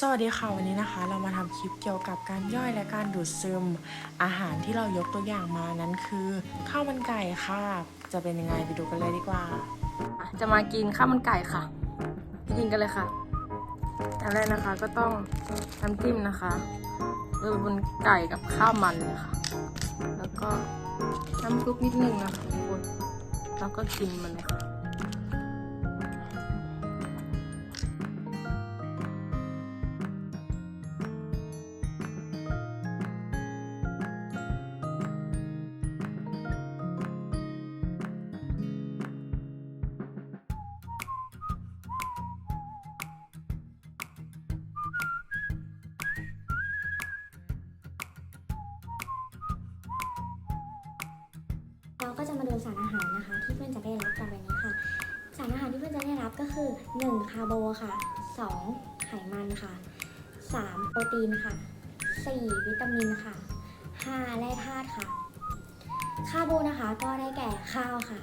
สวัสดีค่ะวันนี้นะคะ เรามาทำคลิปเกี่ยวกับการย่อยและการดูดซึม อาหารที่เรายกตัวอย่างมานั้นคือข้าวมันไก่ค่ะ จะเป็นยังไงไปดูกันเลยดีกว่า จะมากินข้าวมันไก่ค่ะไปกินกันเลยค่ะอย่างแรกนะคะก็ต้องน้ำจิ้มนะคะโรยบนไก่กับข้าวมันเลยค่ะ แล้วก็น้ำซุปนิดนึงนะคะทุกคนแล้วก็กินมันเลยค่ะ ก็จะมาดูสารอาหารนะคะ ที่เพื่อนจะได้รับกันวันนี้ค่ะ สารอาหารที่เพื่อนจะได้รับก็คือ 1. คาร์โบค่ะ 2. ไขมันค่ะ 3. โปรตีนค่ะ 4. วิตามินค่ะ 5. แร่ธาตุค่ะ คาร์โบนะคะก็ได้แก่ข้าวค่ะ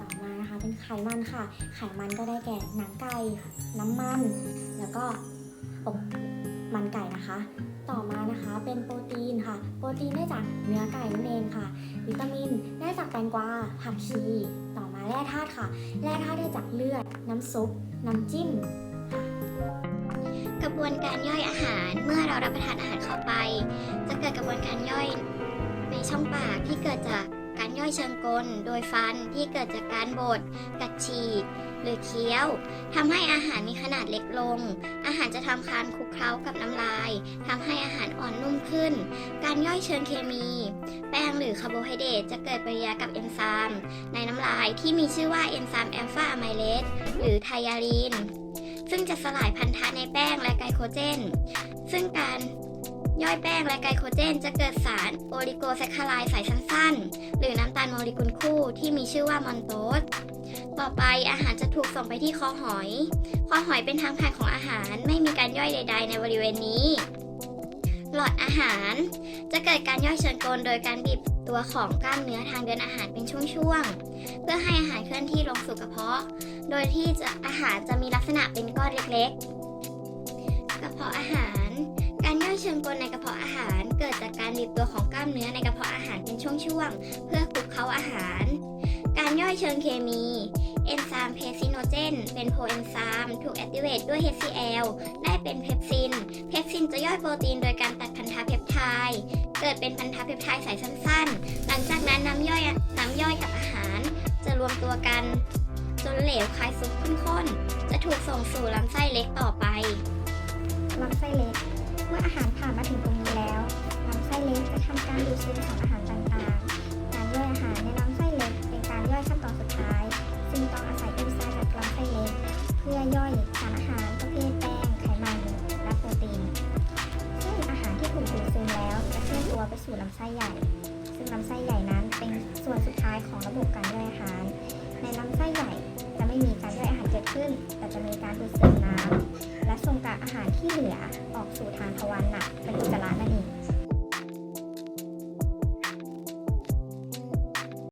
ต่อมานะคะเป็นไขมันค่ะ ไขมันก็ได้แก่หนังไก่ค่ะ น้ำมัน แล้วก็อกมันไก่นะคะ ต่อมานะคะเป็นโปรตีนค่ะ โปรตีนได้จากเนื้อไก่นั่นเองค่ะ วิตามิน ตงกวาผักชี ต่อมาแร่ธาตุค่ะ แร่ธาตุได้จากเลือด น้ำซุป น้ำจิ้ม กระบวนการย่อยอาหารเมื่อเรารับประทานอาหารเข้าไป จะเกิดกระบวนการย่อยในช่องปากที่เกิดจากการย่อยเชิงกล โดยฟันที่เกิดจากการบดกัดฉีกหรือเคี้ยวทำให้อาหารมีขนาดเล็กลง อาหารจะทำคานคลุกเคล้ากับน้ำลายทำให้อาหารอ่อนนุ่มขึ้น การย่อยเชิงเคมี แป้งหรือคาร์โบไฮเดรตจะเกิดปฏิกิริยากับเอนไซม์ในน้ำลายที่มีชื่อว่าเอนไซม์แอลฟาอะไมเลสหรือไทยาลีนซึ่งจะสลายพันธะในแป้งและไกลโคเจน ซึ่งการ ย่อยแป้งและไกลโคเจน จะเกิดสารโอลิโกแซคคาไลด์สายสั้นๆ หรือน้ำตาลโมเลกุลคู่ที่มีชื่อว่ามอนโตสต่อไปอาหารจะถูกส่งไปที่คอหอย คอหอยเป็นทางผ่านของอาหารไม่มีการย่อยใด ๆ ในบริเวณนี้ หลอดอาหารจะเกิดการย่อยเชิญกลโดยการบีบตัวของกล้ามเนื้อทางเดินอาหารเป็นช่วงๆ เพื่อให้อาหารเคลื่อนที่ลงสู่กระเพาะ โดยที่อาหารจะมีลักษณะเป็นก้อนเล็กๆ การย่อยเชิงกลในกระเพาะอาหาร เกิดจากการบีบตัวของกล้ามเนื้อในกระเพาะอาหารเป็นช่วงๆ เพื่อคลุกเคล้าอาหาร การย่อยเชิงเคมีเอนไซม์เพซิโนเจนเป็นโพเอนไซม์ถูกแอคทีเวตด้วย HCl ได้เป็นเพปซิน เพปซินจะย่อยโปรตีนโดยการตัดพันธะเพปไทด์เกิดเป็นพันธะเพปไทด์สายสั้นๆ หลังจากนั้นน้ำย่อยน้ำย่อยกับอาหาร จะรวมตัวกันจนเหลวคล้ายซุปข้นๆ จะถูกส่งสู่ลำไส้เล็กต่อไปลำไส้เล็ก เมื่ออาหารผ่านมาถึงตรงนี้แล้วลำไส้เล็กจะทำการดูดซึมสารอาหารต่างๆ การย่อยอาหารในลำไส้เล็กเป็นการย่อยขั้นตอนสุดท้าย ซึ่งต้องอาศัยเอนไซม์จากลำไส้เล็ก เพื่อย่อยสารอาหารประเภทแป้งไขมันและโปรตีน ซึ่งอาหารที่ถูกดูดซึมแล้วจะเคลื่อนตัวไปสู่ลำไส้ใหญ่ ซึ่งลำไส้ใหญ่นั้นเป็นส่วนสุดท้ายของระบบการย่อยอาหาร ในลำไส้ใหญ่จะไม่มีการย่อยอาหารเกิดขึ้น แต่จะมีการดูดซึมน้ำ และส่งกากอาหารที่เหลือออกสู่ทางทวารหนักเป็นอุจจาระนั่น